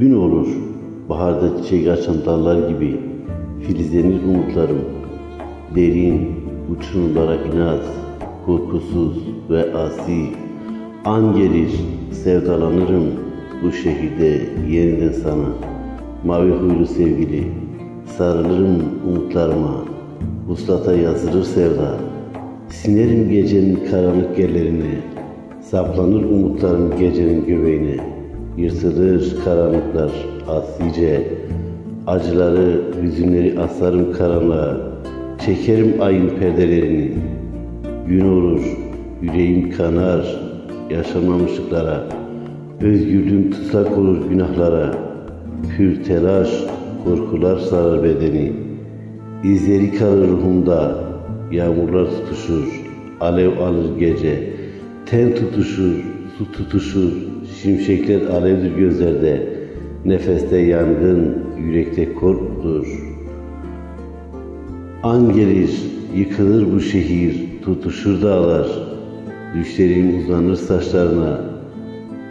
Gün olur, baharda çiçek açan dallar gibi filizlenir umutlarım. Derin, uçurumlara inat, korkusuz ve asi. An gelir, sevdalanırım bu şehirde yeniden sana. Mavi huylu sevgili, sarılırım umutlarıma. Vuslata yazılır sevda. Sinerim gecenin karanlık yerlerine. Saplanır umutlarım gecenin göbeğine. Yırtılır karanlıklar asice. Acıları, hüzünleri asarım karanlığa. Çekerim ayın perdelerini. Gün olur, yüreğim kanar yaşanmamışlıklara. Özgürlüğüm tutsak olur günahlara. Pür telaş, korkular sarar bedeni. İzleri kalır ruhumda, yağmurlar tutuşur, alev alır gece. Ten tutuşur, su tutuşur, şimşekler alevdir gözlerde. Nefeste yangın, yürekte korkudur. An gelir, yıkılır bu şehir, tutuşur dağlar. Düşlerim uzanır saçlarına.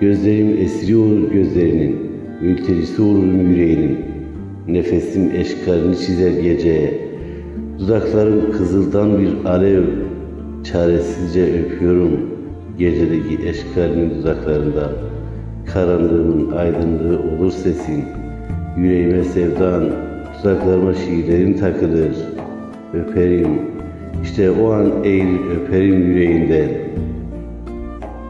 Gözlerim esiri olur gözlerinin, mülterisi olurum yüreğinin. Nefesim eşkalini çizer geceye. Dudaklarım kızıldan bir alev, çaresizce öpüyorum gecedeki eşkalinin dudaklarından. Karanlığımın aydınlığı olur sesin, yüreğime sevdan, dudaklarıma şiirlerin takılır. Öperim, işte o an eğilip öperim yüreğinden.